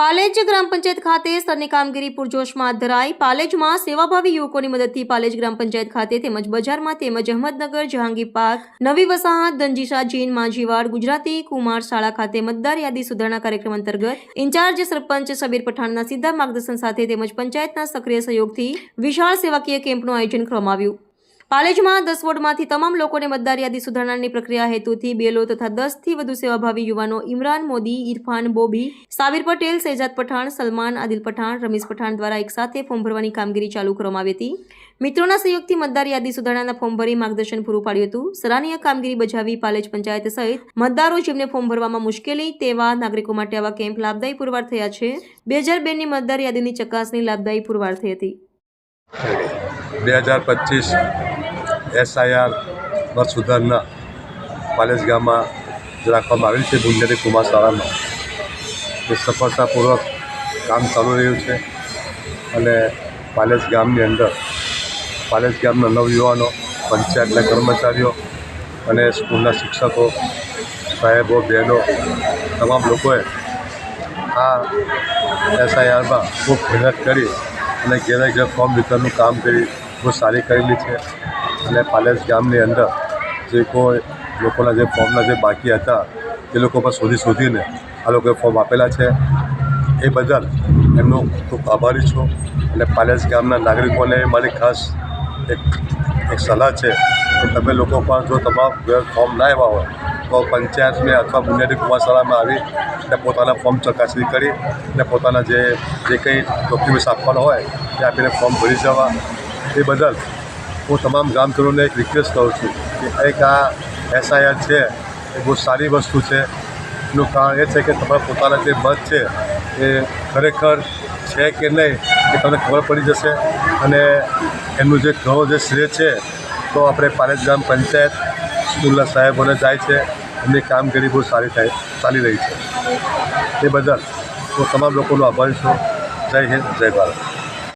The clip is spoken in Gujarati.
પાલેજ ગ્રામ પંચાયત ખાતે સ્તરની કામગીરી પૂરજોશમાં ધરાઈ. પાલેજમાં સેવાભાવી યુવકોની મદદથી પાલેજ ગ્રામ પંચાયત ખાતે તેમજ બજારમાં તેમજ અહમદનગર, જહાંગીર પાર્ક, નવી વસાહત દંજીશા જૈન માજીવાડ ગુજરાતી કુમાર શાળા ખાતે મતદાર યાદી સુધારણા કાર્યક્રમ અંતર્ગત ઇન્ચાર્જ સરપંચ સબીર પઠાણના સીધા માર્ગદર્શન સાથે તેમજ પંચાયતના સક્રિય સહયોગથી વિશાળ સેવાકીય કેમ્પનું આયોજન કરવામાં આવ્યું. પાલેજમાં દસ વોર્ડમાંથી તમામ લોકોને મતદાર યાદી સુધારણાની પ્રક્રિયા હેતુથી બેલો તથા દસથી વધુ સેવાભાવી યુવાનો ઇમરાન મોદી, ઇરફાન બોબી સાબિર પટેલ શહેજાદ પઠાણ, સલમાન, આદિલ પઠાણ રમેશ પઠાણ દ્વારા એકસાથે ફોર્મ ભરવાની કામગીરી ચાલુ કરવામાં આવી હતી. મિત્રોના સહયોગથી મતદાર યાદી સુધારણાના ફોર્મ ભરી માર્ગદર્શન પૂરું પાડ્યું હતું. સરાહનીય કામગીરી બજાવી પાલેજ પંચાયત સહિત મતદારો જેમને ફોર્મ ભરવામાં મુશ્કેલી, તેવા નાગરિકો માટે આવા કેમ્પ લાભદાયી પુરવાર થયા છે. બે હજાર બેની મતદાર યાદીની ચકાસણી લાભદાયી પુરવાર થઈ હતી. બે હજાર પચીસ એસઆઈઆર વર્ષ સુધારના પાલેજ ગામમાં રાખવામાં આવેલ છે બુંદેરી કુમાર શાળામાં એ સફળતાપૂર્વક કામ ચાલુ રહ્યું છે અને પાલેજ ગામની અંદર પાલેજ ગામના નવયુવાનો પંચાયતના કર્મચારીઓ અને સ્કૂલના શિક્ષકો, સાહેબો, બહેનો તમામ લોકોએ આ એસઆઈઆરમાં ખૂબ મહેનત કરી અને ઘેરે ઘેર ફોર્મ વિતરણનું કામ કરી બહુ સારી કરેલી છે. અને પાલેસ ગામની અંદર જે કોઈ લોકોના જે ફોર્મના જે બાકી હતા, એ લોકો પર શોધી શોધીને આ લોકોએ ફોર્મ આપેલા છે. એ બદલ એમનો ખૂબ આભારી છું. અને પાલેસ ગામના નાગરિકોને મારી ખાસ એક એક સલાહ છે કે તમે લોકો પણ જો તમામ ઘેર ફોર્મ ના આવ્યા હોય, તો પંચાયતને અથવા બુનિયાદી કુમારશાળામાં આવી અને પોતાના ફોર્મ ચકાસણી કરી અને પોતાના જે જે કંઈ ડોક્યુમેન્ટ્સ આપવાના હોય તે આપીને ફોર્મ ભરી જવા. એ બદલ હું તમામ ગામજનોને એક રિક્વેસ્ટ કરું છું કે એક આ એસઆઈઆર છે, એ બહુ સારી વસ્તુ છે. એનું કારણ એ છે કે તમારા પોતાના જે મત છે એ ખરેખર છે કે નહીં એ તમને ખબર પડી જશે. અને એમનું જે ઘણો જે શ્રેય છે, તો આપણે પારેજ ગ્રામ પંચાયત સ્કૂલના સાહેબોને જાય છે. એમની કામગીરી બહુ સારી થાય, ચાલી રહી છે. એ બદલ હું તમામ લોકોનો આભારી છું. જય હિન્દ, જય ભારત.